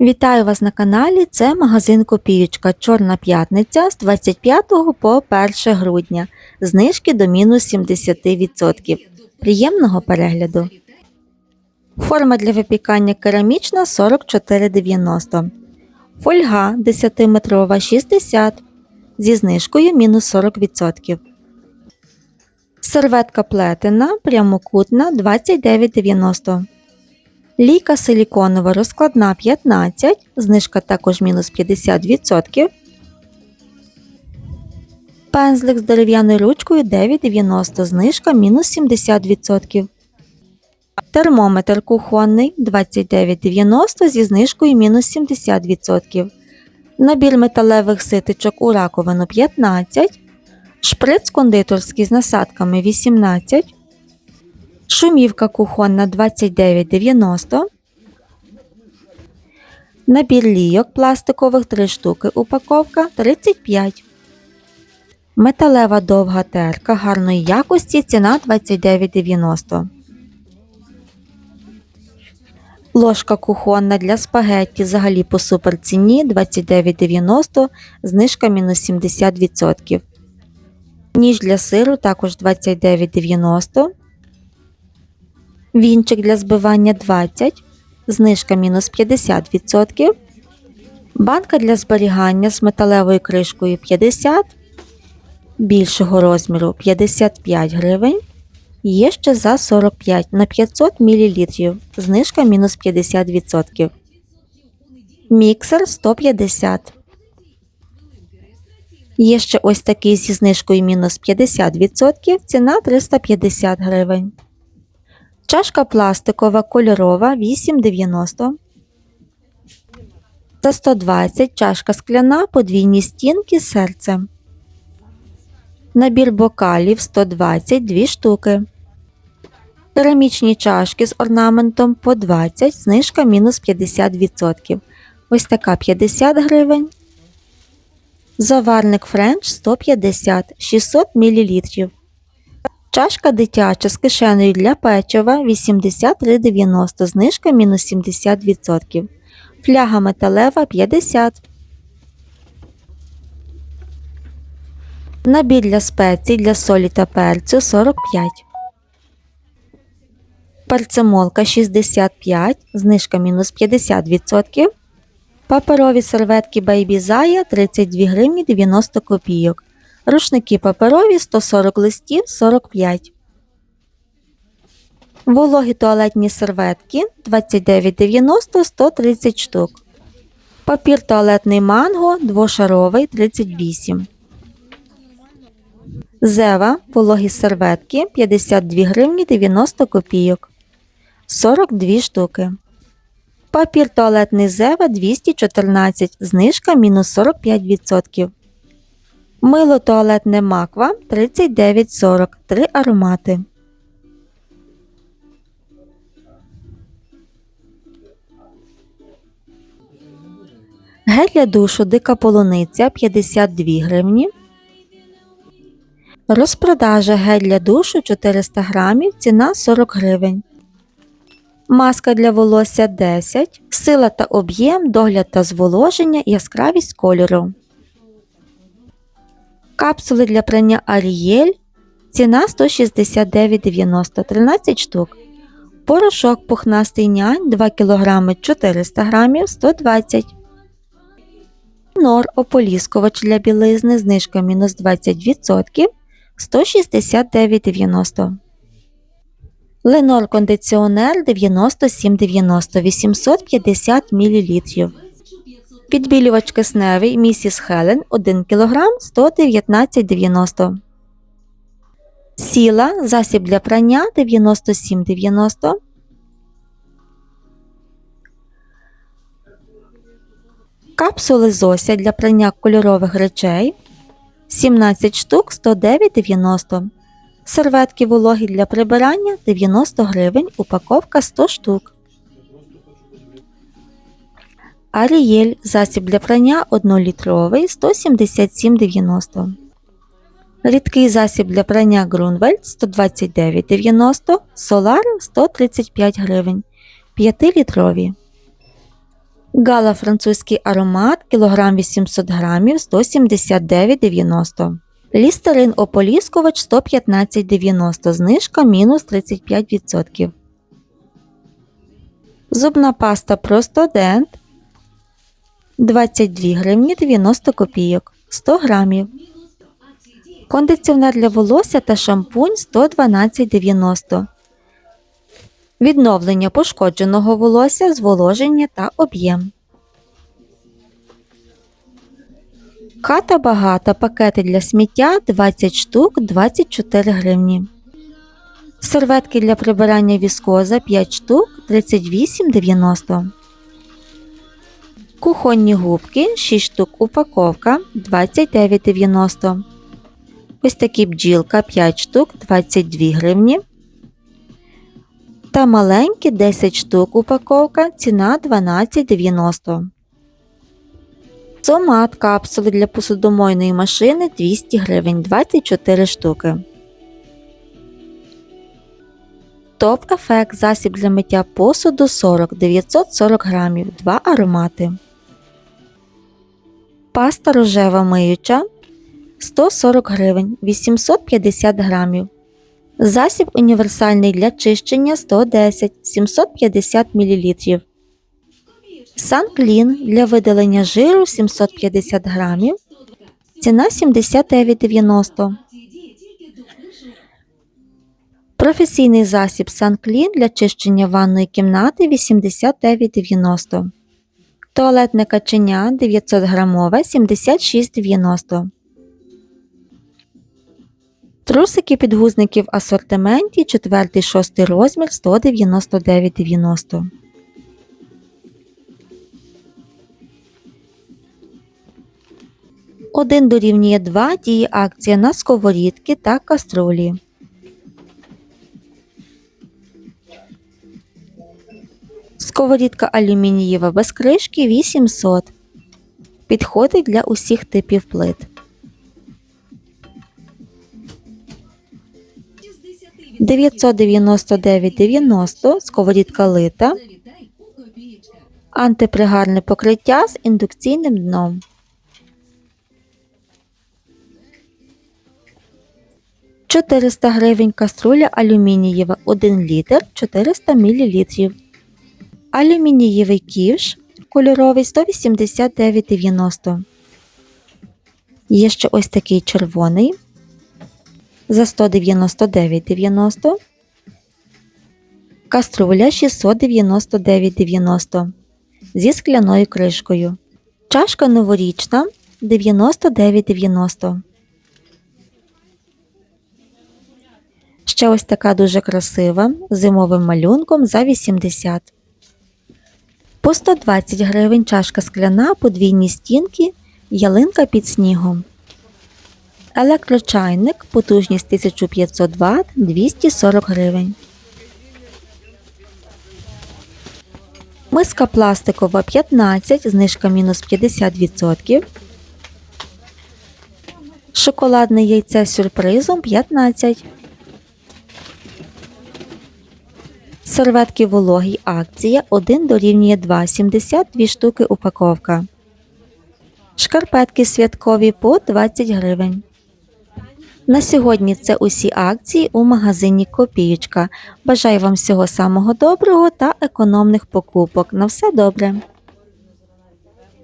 Вітаю вас на каналі. Це магазин Копіючка. Чорна п'ятниця з 25 по 1 грудня. Знижки до мінус 70%. Приємного перегляду. Форма для випікання керамічна 44,90. Фольга 10-метрова 60 зі знижкою мінус 40%. Серветка плетена прямокутна 29,90. Лійка силіконова розкладна 15, знижка також мінус 50%. Пензлик з дерев'яною ручкою 9,90, знижка мінус 70%. Термометр кухонний 29,90 зі знижкою мінус 70%. Набір металевих ситочок у раковину 15. Шприц кондитерський з насадками 18. Шумівка кухонна 29,90. Набір лійок пластикових 3 штуки. Упаковка 35. Металева довга терка гарної якості. Ціна 29,90. Ложка кухонна для спагетті взагалі по суперціні 29,90, знижка мінус 70%. Ніж для сиру також 29,90. Вінчик для збивання 20, знижка мінус 50%. Банка для зберігання з металевою кришкою 50, більшого розміру 55 гривень. Є ще за 45 на 500 мл. Знижка мінус 50%. Міксер 150. Є ще ось такий зі знижкою мінус 50%. Ціна 350 гривень. Чашка пластикова кольорова 8,90. За 120 чашка скляна подвійні стінки з серцем. Набір бокалів 120 2 штуки. Керамічні чашки з орнаментом по 20, знижка мінус 50%. Ось така 50 гривень. Заварник френч 150 600 мл. Чашка дитяча з кишенею для печива 83,90, знижка мінус 70%. Фляга металева 50. Набір для спецій для солі та перцю 45. Перцемолка 65, знижка мінус 50%. Паперові серветки Baby Zaya 32 гривні 90 копійок. Рушники паперові 140 листів 45. Вологі туалетні серветки 29,90 130 штук. Папір туалетний манго двошаровий 38. Зева вологі серветки 52 гривні 90 копійок. 42 штуки. Папір туалетний Зева 214, знижка мінус 45%. Мило туалетне маква 39,40, 3 аромати. Гель для душу дика полуниця 52 гривні. Розпродажа гель для душу 400 грамів, ціна 40 гривень. Маска для волосся 10, сила та об'єм, догляд та зволоження, яскравість кольору. Капсули для прання Арієль. Ціна 169,90 13 штук. Порошок пухнастий нянь 2 кг 400 г 120 Нор ополіскувач для білизни знижка мінус 20% 169,90 Ленор кондиціонер 97,90 850 мл. Підбілювач кисневий місіс Хелен 1 кг 119,90 Сіла засіб для прання 97,90 Капсули Зося для прання кольорових речей 17 штук 109,90 Серветки вологі для прибирання 90 гривень, упаковка 100 штук. Арієль засіб для прання 1-літровий 177,90. Рідкий засіб для прання Грунвельд 129,90, Солар 135 гривень. 5-літрові. Гала французький аромат кілограм 800 грамів 179,90. Лістерин ополіскувач 115,90. Знижка мінус 35%. Зубна паста Простодент 22 гривні 90 копійок 100 грамів. Кондиціонер для волосся та шампунь 112,90. Відновлення пошкодженого волосся, зволоження та об'єм. Ката багата пакети для сміття 20 штук 24 гривні. Серветки для прибирання віскоза 5 штук 38,90. Кухонні губки 6 штук упаковка 29,90. Ось такі бджілка 5 штук 22 гривні. Та маленькі 10 штук упаковка ціна 12,90. Томат капсули для посудомойної машини 200 гривень 24 штуки. Топ ефект засіб для миття посуду 40 940 грамів 2 аромати. Паста рожева миюча 140 гривень 850 грамів. Засіб універсальний для чищення 110 750 мл. Санклін для видалення жиру 750 грамів. Ціна 79,90. Професійний засіб Санклін для чищення ванної кімнати 89,90. Туалетне каченя 900 грамове 76,90. Трусики підгузники в асортименті 4-6 розмір 199,90. Один дорівнює 2 діє акція на сковорідки та каструлі. Сковорідка алюмінієва без кришки 800. Підходить для усіх типів плит. 999,90 сковорідка лита. Антипригарне покриття з індукційним дном. Чотириста гривень каструля алюмінієва 1 літр 400 мл. Алюмінієвий ківш кольоровий 189,90. Є ще ось такий червоний за 199,90. Каструля 699,90 зі скляною кришкою. Чашка новорічна 99,90. Ще ось така дуже красива зимовим малюнком за 80. По 120 гривень чашка скляна, подвійні стінки, ялинка під снігом. Електрочайник, потужність 1500 Вт 240 гривень. Миска пластикова 15, знижка мінус 50%. Шоколадне яйце з сюрпризом 15. Серветки вологі акція 1 дорівнює 2, 72 штуки упаковка. Шкарпетки святкові по 20 гривень. На сьогодні це усі акції у магазині Копієчка. Бажаю вам всього самого доброго та економних покупок. На все добре!